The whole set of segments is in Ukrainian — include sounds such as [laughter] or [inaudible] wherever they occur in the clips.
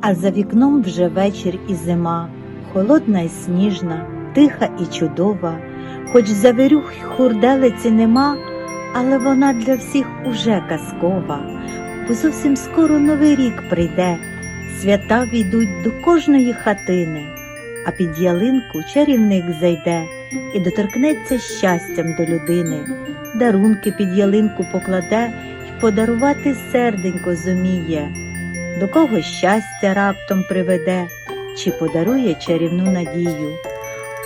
а за вікном вже вечір і зима, холодна і сніжна, тиха і чудова, хоч завірюх й хурделиці нема, але вона для всіх уже казкова, бо зовсім скоро новий рік прийде, свята війдуть до кожної хатини, а під ялинку чарівник зайде і доторкнеться щастям до людини, дарунки під ялинку покладе й подарувати серденько зуміє, до кого щастя раптом приведе, чи подарує чарівну надію.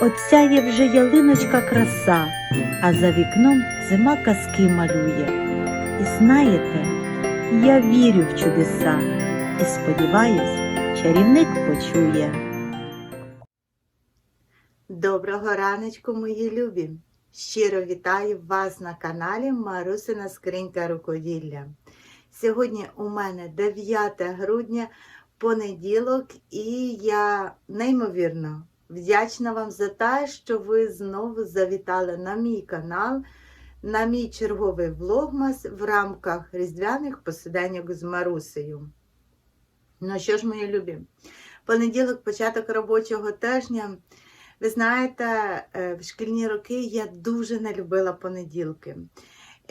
Оця є вже ялиночка краса, а за вікном зима казки малює. І знаєте, я вірю в чудеса і сподіваюсь, чарівник почує. Доброго раночку, мої любі! Щиро вітаю вас на каналі Марусина Скринька Рукоділля. Сьогодні у мене 9 грудня, понеділок, і я неймовірно вдячна вам за те, що ви знову завітали на мій канал, на мій черговий влогмас в рамках різдвяних посиденьок з Марусею. Ну що ж, мої любі, понеділок, початок робочого тижня. Ви знаєте, е, в шкільні роки я дуже не любила понеділки.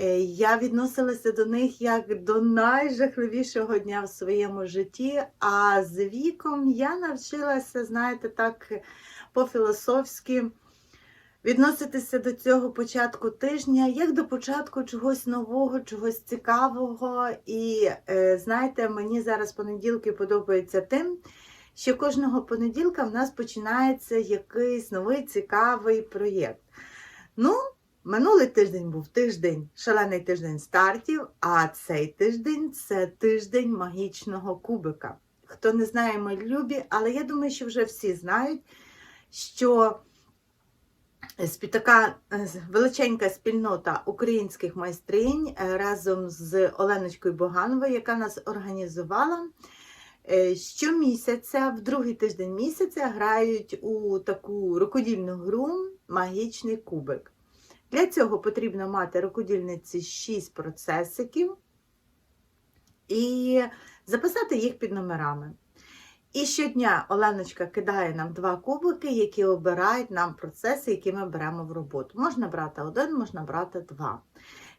Е, Я відносилася до них як до найжахливішого дня в своєму житті, а з віком я навчилася, знаєте, так по-філософськи відноситися до цього початку тижня як до початку чогось нового, чогось цікавого. І е, знаєте, мені зараз понеділки подобаються тим, що кожного понеділка в нас починається якийсь новий цікавий проєкт. Ну, минулий тиждень був тиждень, шалений тиждень стартів, а цей тиждень це тиждень магічного кубика. Хто не знає, ми любі, але я думаю, що вже всі знають, що спі- така е, величенька спільнота українських майстринь е, разом з Оленочкою Богановою, яка нас організувала. Е, Щомісяця, в другий тиждень місяця, грають у таку рукодільну гру Магічний кубик. Для цього потрібно мати рукодільниці 6 процесиків і записати їх під номерами. І щодня Оленочка кидає нам два кубики, які обирають нам процеси, які ми беремо в роботу. Можна брати один, можна брати два.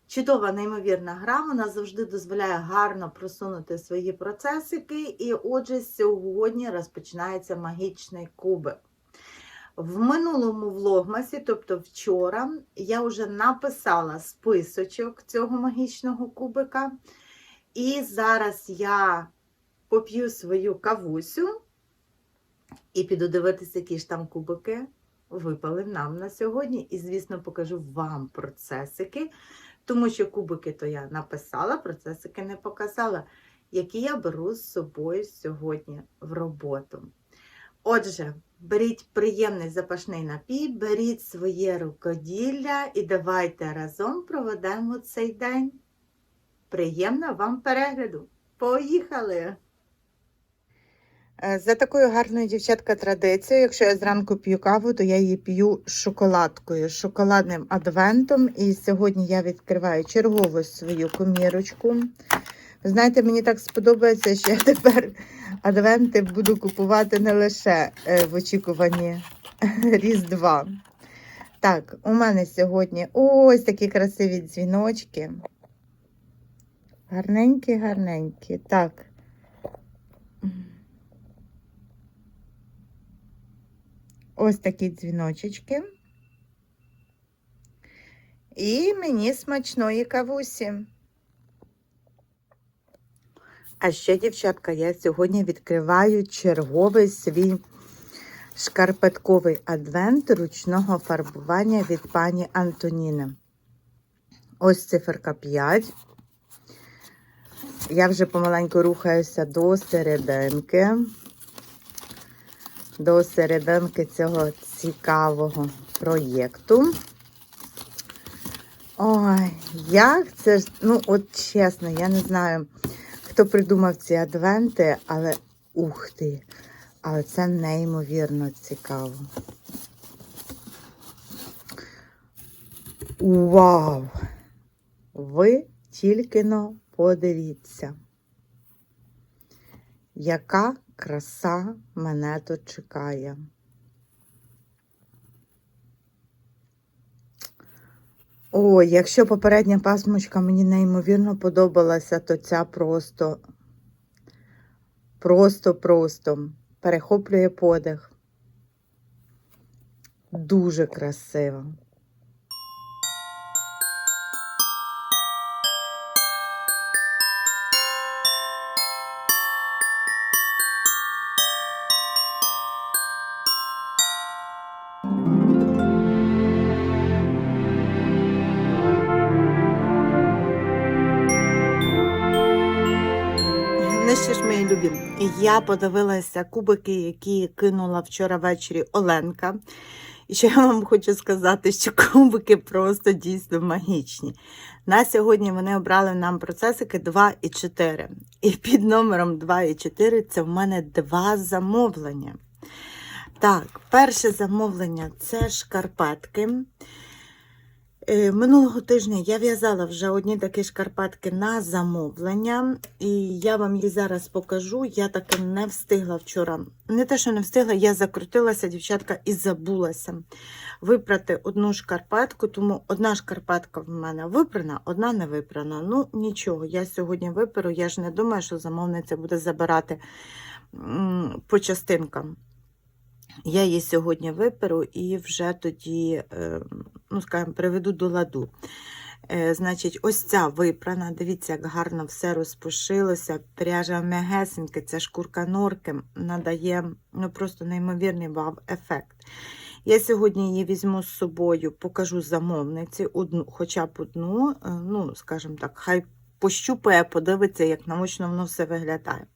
Чудова, неймовірна гра, вона завжди дозволяє гарно просунути свої процесики. І отже, сьогодні розпочинається магічний кубик. В минулому влогмасі, тобто вчора, я вже написала списочок цього магічного кубика. І зараз я поп'ю свою кавусю і піду дивитися, які ж там кубики випали нам на сьогодні. І, звісно, покажу вам процесики. Тому що кубики то я написала, процесики не показала, які я беру з собою сьогодні в роботу. Отже, беріть приємний запашний напій, беріть своє рукоділля і давайте разом проведемо цей день. Приємного вам перегляду! Поїхали! Е, За такою гарною дівчатка традицією, якщо я зранку п'ю каву, то я її п'ю шоколадкою, шоколадним адвентом. І сьогодні я відкриваю чергову свою комірочку. Знаєте, мені так сподобається, що я тепер адвенти буду купувати не лише е, в очікуванні [laughs] Різдва. Так, у мене сьогодні ось такі красиві дзвіночки. Гарненькі, гарненькі. Так. Ось такі дзвіночечки. І мені смачної кавусі. А ще, дівчатка, я сьогодні відкриваю черговий свій шкарпетковий адвент ручного фарбування від пані Антоніни. Ось циферка 5. Я вже помаленьку рухаюся до серединки до серединки цього цікавого проєкту. Ой, як це ж, ну, от чесно, я не знаю, хто придумав ці адвенти, але ух ти, але це неймовірно цікаво. Вау! Ви тільки но подивіться. яка краса мене тут чекає. Ой, якщо попередня пасмочка мені неймовірно подобалася, то ця просто, просто, просто перехоплює подих. Дуже красиво. Любі, я подивилася кубики, які кинула вчора ввечері Оленка. І що я вам хочу сказати, що кубики просто дійсно магічні. На сьогодні вони обрали нам процесики 2 і 4. І під номером 2 і 4 це в мене два замовлення. Так, перше замовлення це шкарпетки. Е, Минулого тижня я в'язала вже одні такі шкарпетки на замовлення, і я вам їх зараз покажу. Я таки не встигла вчора. Не те, що не встигла, я закрутилася, дівчатка, і забулася випрати одну шкарпетку, тому одна шкарпетка в мене випрана, одна не випрана. Ну, нічого, я сьогодні виперу. Я ж не думаю, що замовниця буде забирати по частинкам. Я її сьогодні виперу і вже тоді, е, ну, скажімо, приведу до ладу. Е, Значить, ось ця випрана. Дивіться, як гарно все розпушилося. Пряжа м'ягесенька, ця шкурка норки надає ну, просто неймовірний вау-ефект. Я сьогодні її візьму з собою, покажу замовниці, одну, хоча б одну, е, ну, скажімо так, хай пощупає, подивиться, як наочно воно все виглядає.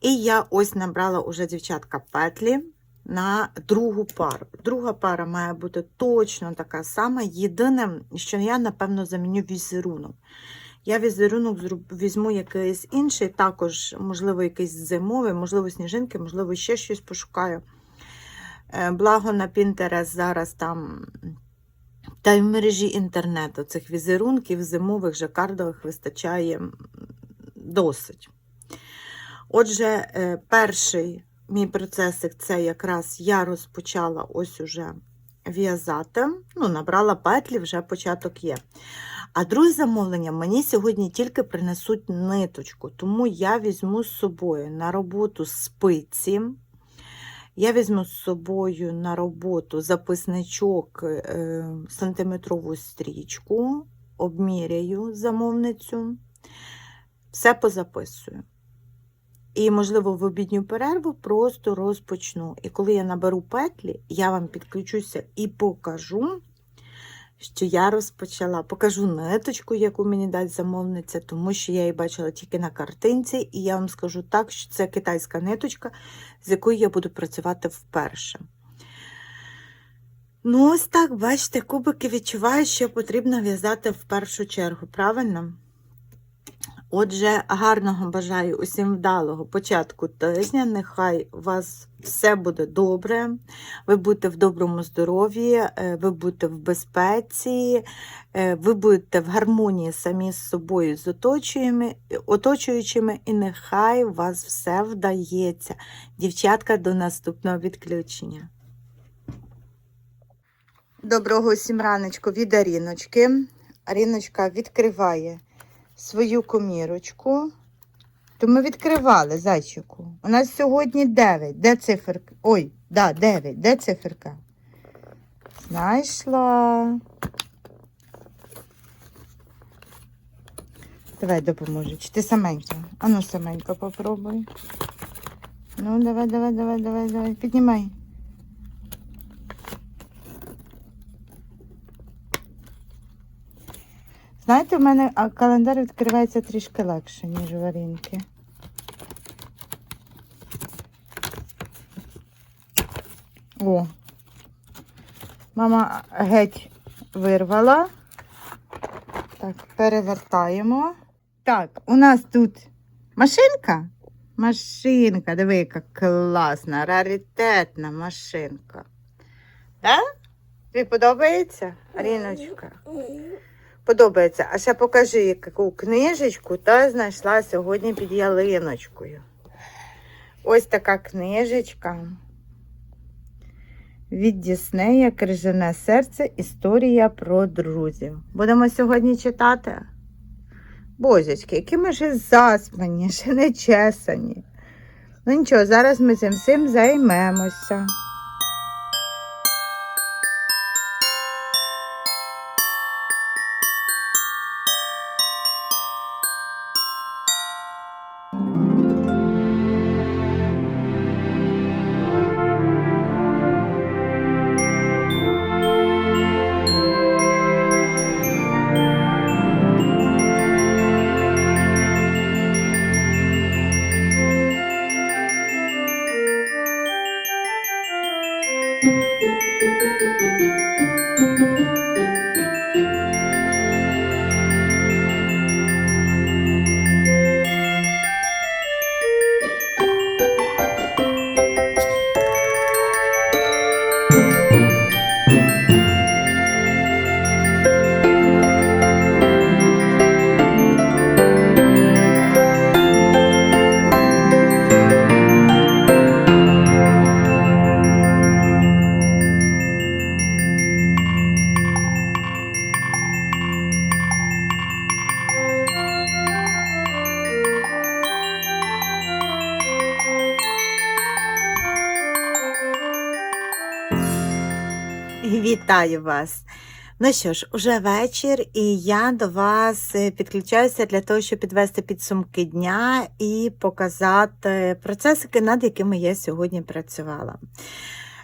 І я ось набрала уже дівчатка петлі на другу пару. Друга пара має бути точно така сама. Єдине, що я, напевно, заміню візерунок. Я візерунок візьму якийсь інший, також, можливо, якийсь зимовий, можливо, сніжинки, можливо, ще щось пошукаю. Е, Благо на Pinterest зараз там. Та й в мережі інтернету цих візерунків зимових, жакардових вистачає досить. Отже, е, перший мій процесик це якраз я розпочала ось уже в'язати. Ну, набрала петлі, вже початок є. А друге замовлення мені сьогодні тільки принесуть ниточку, тому я візьму з собою на роботу спиці. Я візьму з собою на роботу записничок е, сантиметрову стрічку, обміряю замовницю, все позаписую. І, можливо, в обідню перерву просто розпочну. І коли я наберу петлі, я вам підключуся і покажу, що я розпочала. Покажу ниточку, яку мені дасть замовниця, тому що я її бачила тільки на картинці, і я вам скажу так, що це китайська ниточка, з якою я буду працювати вперше. Ну, ось так, бачите, кубики відчувають, що потрібно в'язати в першу чергу, правильно? Отже, гарного бажаю усім вдалого початку тижня. Нехай у вас все буде добре, ви будете в доброму здоров'ї, е, ви будете в безпеці, е, ви будете в гармонії самі з собою, з оточуючими, і нехай у вас все вдається. Дівчатка, до наступного відключення. Доброго усім раночку від Аріночки. Аріночка відкриває свою комірочку. То ми відкривали зайчику. У нас сьогодні 9. Де циферка? Ой, да, 9. Де циферка? Знайшла. Давай допоможу. Чи ти саменька? Ану, саменька попробуй. Ну, давай, давай, давай, давай, давай. Піднімай. Знаєте, в мене календар відкривається трішки легше, ніж у варінки. О, мама геть вирвала. Так, перевертаємо. Так, у нас тут машинка. Машинка, диви, яка класна, раритетна машинка. Так? Тобі подобається, Аріночка? Подобається. А ще покажи, яку книжечку та знайшла сьогодні під ялиночкою. Ось така книжечка від Діснея Крижане серце. Історія про друзів. Будемо сьогодні читати. Бозячки, які ми ще заспані, [laughs] ще не чесані. Ну нічого, зараз ми цим всім займемося. Вітаю вас! Ну що ж, уже вечір, і я до вас е, підключаюся для того, щоб підвести підсумки дня і показати процесики, над якими я сьогодні працювала.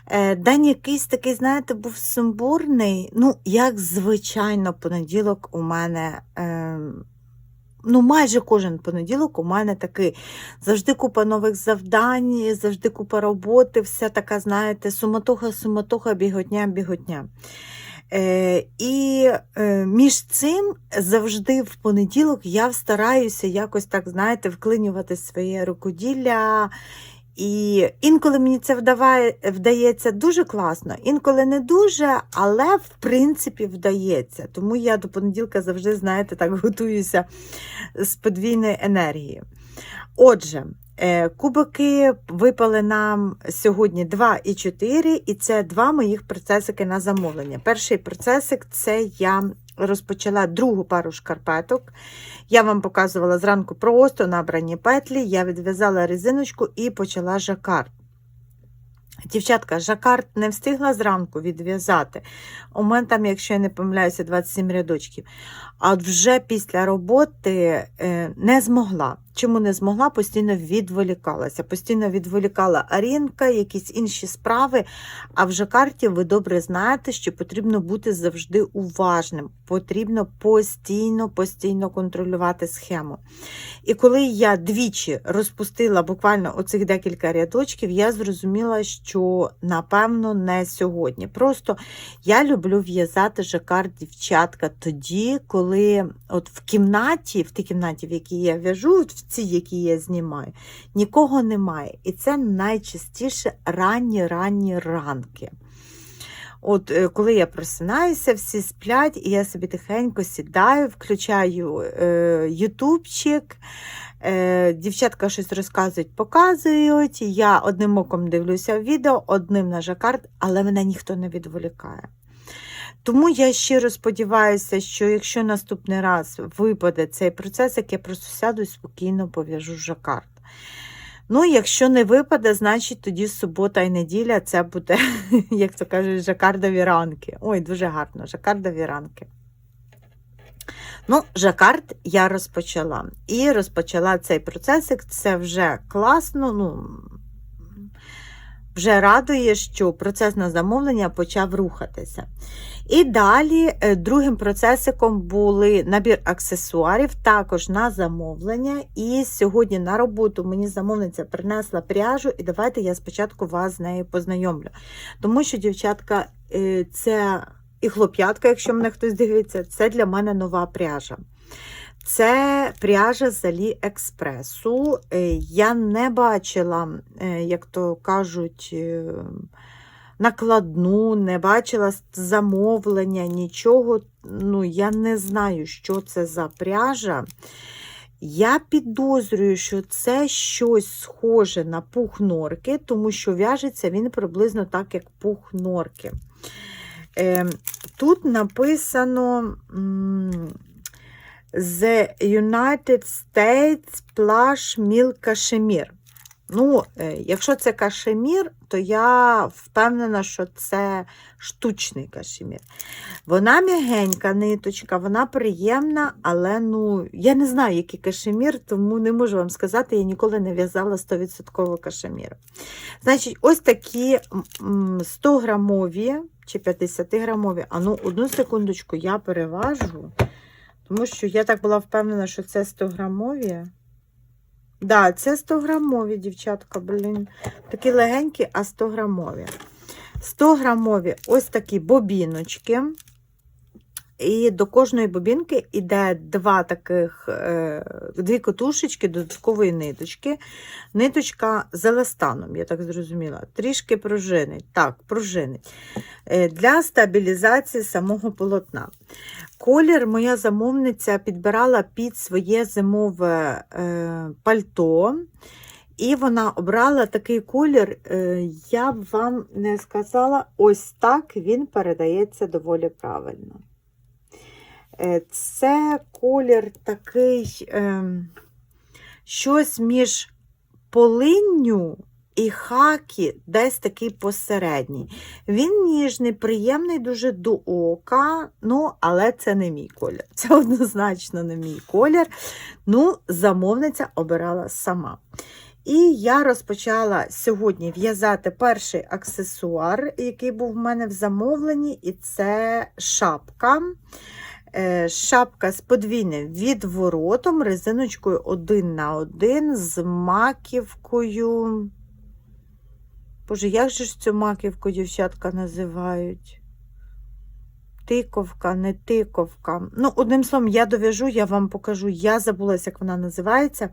Е, День якийсь такий, знаєте, був сумбурний. Ну, як звичайно, понеділок у мене. Е, Ну, майже кожен понеділок у мене такий завжди купа нових завдань, завжди купа роботи, вся така, знаєте, суматоха, суматоха, біготня, біготня. Е, і е, між цим завжди в понеділок я стараюся якось так, знаєте, вклинювати своє рукоділля. І інколи мені це вдаває, вдається дуже класно, інколи не дуже, але в принципі вдається. Тому я до понеділка завжди, знаєте, так готуюся з подвійної енергії. Отже, е, кубики випали нам сьогодні 2 і 4, і це два моїх процесики на замовлення. Перший процесик це я розпочала другу пару шкарпеток. Я вам показувала зранку просто набрані петлі, я відв'язала резиночку і почала жакард. Дівчатка, жакард не встигла зранку відв'язати. У мене там, якщо я не помиляюся, 27 рядочків. А вже після роботи е, не змогла. Чому не змогла? Постійно відволікалася. Постійно відволікала Арінка, якісь інші справи. А в жакарті ви добре знаєте, що потрібно бути завжди уважним. Потрібно постійно, постійно контролювати схему. І коли я двічі розпустила буквально оцих декілька рядочків, я зрозуміла, що напевно не сьогодні. Просто я люблю в'язати жакард дівчатка тоді, коли от в кімнаті, в тій кімнаті, в якій я в'яжу, в цій, які я знімаю, нікого немає. І це найчастіше ранні-ранні ранки. От е, коли я просинаюся, всі сплять, і я собі тихенько сідаю, включаю е, ютубчик. Е, дівчатка щось розказують, показують. Я одним оком дивлюся відео, одним на жакард, але мене ніхто не відволікає. Тому я щиро сподіваюся, що якщо наступний раз випаде цей процес, як я просто сяду і спокійно пов'яжу жакард. Ну, якщо не випаде, значить тоді субота і неділя це буде, [laughs] як то кажуть, жакардові ранки. Ой, дуже гарно, жакардові ранки. Ну, жакард я розпочала. І розпочала цей процесик. Це вже класно. ну, вже радує, що процес на замовлення почав рухатися. І далі е, другим процесиком були набір аксесуарів, також на замовлення. І сьогодні на роботу мені замовниця принесла пряжу, і давайте я спочатку вас з нею познайомлю. Тому що, дівчатка, е, це і хлоп'ятка, якщо мене хтось дивиться, це для мене нова пряжа. Це пряжа з Аліекспресу. Е, Я не бачила, е, як то кажуть, е, накладну, не бачила замовлення, нічого. Ну, Я не знаю, що це за пряжа. Я підозрюю, що це щось схоже на пух норки, тому що в'яжеться він приблизно так, як пух норки. Е, тут написано The United States Plush Milk Cashmere. Ну, е, якщо це кашемір, то я впевнена, що це штучний кашемір. Вона м'ягенька ниточка, вона приємна, але ну, я не знаю, який кашемір, тому не можу вам сказати, я ніколи не в'язала 100% кашемір. Значить, ось такі 100 грамові чи 50 грамові. А ну, одну секундочку, я переважу, тому що я так була впевнена, що це 100 грамові. Да, це 100 грамові, дівчатка, блін. Такі легенькі, а 100 грамові. 100 грамові ось такі бобіночки. І до кожної бобінки йде два таких, е, дві котушечки додаткової ниточки. Ниточка з еластаном, я так зрозуміла. Трішки пружинить. Так, пружинить. Е, Для стабілізації самого полотна. Колір моя замовниця підбирала під своє зимове е, пальто. І вона обрала такий колір, я б вам не сказала, ось так він передається доволі правильно. Е, Це колір такий е, щось між полинню і хакі, десь такий посередній. Він ніжний, приємний дуже до ока, ну, але це не мій колір. Це однозначно не мій колір. Ну, замовниця обирала сама. І я розпочала сьогодні в'язати перший аксесуар, який був в мене в замовленні, і це шапка. Е, Шапка з подвійним відворотом, резиночкою 1 на 1 з маківкою. Боже, як же ж цю маківку дівчатка називають? Тиковка, не тиковка. Ну, одним словом, я дов'яжу, я вам покажу. Я забулася, як вона називається.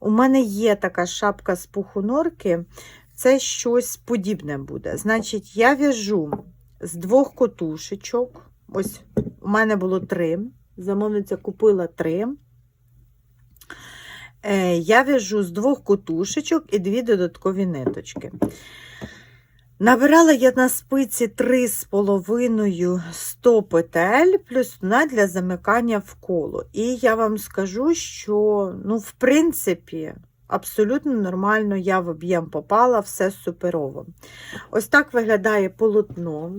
У мене є така шапка з пуху норки. Це щось подібне буде. Значить, я в'яжу з двох котушечок. Ось у мене було три. Замовниця купила три. Е, Я в'яжу з двох котушечок і дві додаткові ниточки. Набирала я на спиці 3,5 100 петель, плюс одна для замикання в коло. І я вам скажу, що, ну, в принципі, абсолютно нормально я в об'єм попала, все суперово. Ось так виглядає полотно.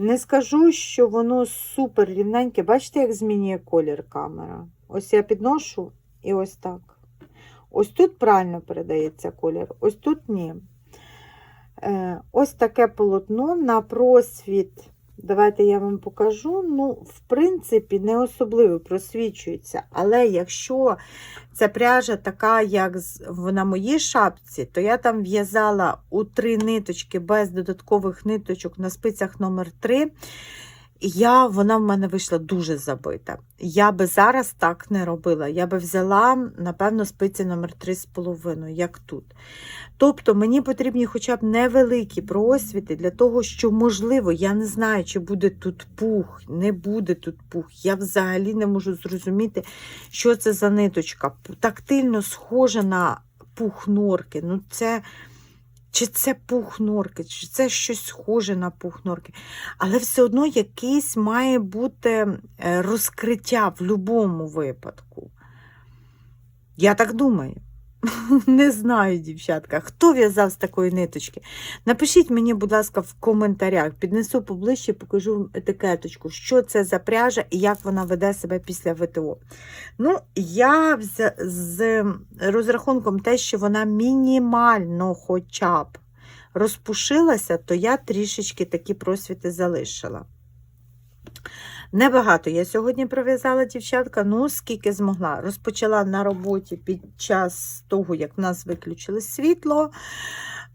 Не скажу, що воно супер рівненьке. Бачите, як змінює колір камера? Ось я підношу і ось так. Ось тут правильно передається колір, ось тут ні. Е, Ось таке полотно на просвіт. Давайте я вам покажу. Ну, в принципі, не особливо просвічується. Але якщо ця пряжа така, як на моїй шапці, то я там в'язала у три ниточки без додаткових ниточок на спицях номер 3 і я, вона в мене вийшла дуже забита. Я би зараз так не робила. Я би взяла, напевно, спиці номер 3,5, як тут. Тобто мені потрібні хоча б невеликі просвіти для того, що, можливо, я не знаю, чи буде тут пух, не буде тут пух. Я взагалі не можу зрозуміти, що це за ниточка. Тактильно схожа на пух норки. Ну, це. Чи це пух норки, чи це щось схоже на пух норки. Але все одно якийсь має бути е, розкриття в будь-якому випадку. Я так думаю. [laughs] Не знаю, дівчатка, хто в'язав з такої ниточки. Напишіть мені, будь ласка, в коментарях. Піднесу поближче, покажу етикеточку, що це за пряжа і як вона веде себе після ВТО. Ну, я взя- з розрахунком те, що вона мінімально хоча б розпушилася, то я трішечки такі просвіти залишила. Небагато я сьогодні пров'язала дівчатка, ну скільки змогла. Розпочала на роботі під час того, як в нас виключили світло.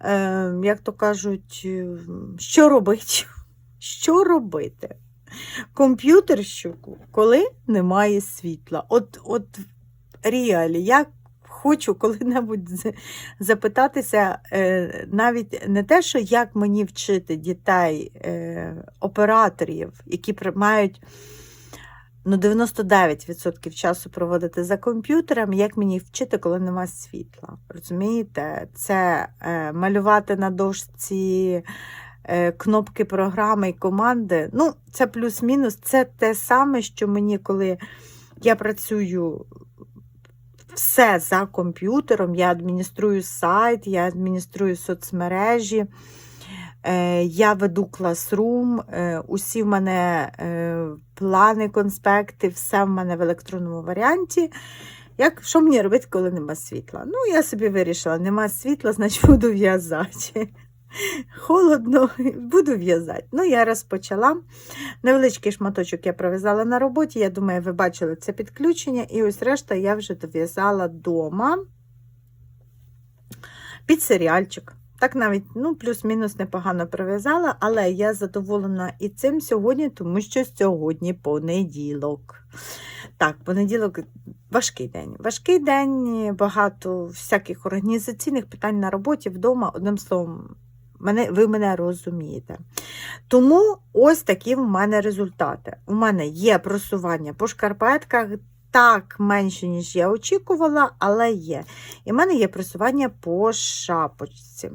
Е, як то кажуть, е, що робити? [laughs] Що робити? Комп'ютерщику, коли немає світла. От, от реалі, я хочу коли-небудь запитатися е, навіть не те, що як мені вчити дітей, е, операторів, які мають ну, 99% часу проводити за комп'ютером, як мені вчити, коли нема світла. Розумієте? Це е, малювати на дошці кнопки програми і команди. Ну, це плюс-мінус. Це те саме, що мені, коли я працюю все за комп'ютером, я адмініструю сайт, я адмініструю соцмережі. Е, Я веду класрум, е, усі в мене е, плани, конспекти, все в мене в електронному варіанті. Як, що мені робити, коли нема світла? Ну, я собі вирішила, нема світла, [laughs] значить буду в'язати. Холодно, буду в'язати. Ну, я розпочала. Невеличкий шматочок я пров'язала на роботі. Я думаю, ви бачили це підключення. І ось решта я вже дов'язала вдома під серіальчик. Так навіть ну, плюс-мінус непогано пров'язала, але я задоволена і цим сьогодні, тому що сьогодні понеділок. Так, понеділок важкий день. Важкий день, багато всяких організаційних питань на роботі, вдома, одним словом, мене, ви мене розумієте. Тому ось такі в мене результати. У мене є просування по шкарпетках. Так, менше, ніж я очікувала, але є. І в мене є просування по шапочці.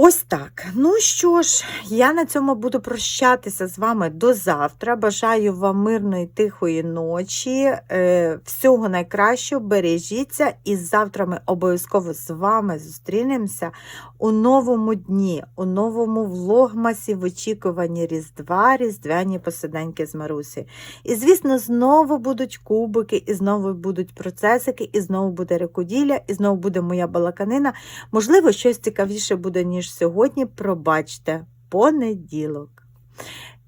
Ось так. Ну що ж, я на цьому буду прощатися з вами до завтра. Бажаю вам мирної, тихої ночі. Е, всього найкращого, бережіться, і завтра ми обов'язково з вами зустрінемося у новому дні, у новому влогмасі в очікуванні Різдва, Різдвяні посиденьки з Марусі. І, звісно, знову будуть кубики, і знову будуть процесики, і знову буде рекоділля, і знову буде моя балаканина. Можливо, щось цікавіше буде, ніж сьогодні. Пробачте, понеділок.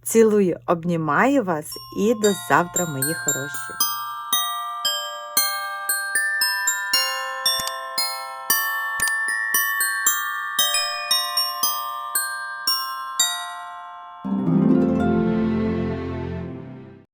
Цілую, обнімаю вас і до завтра, мої хороші.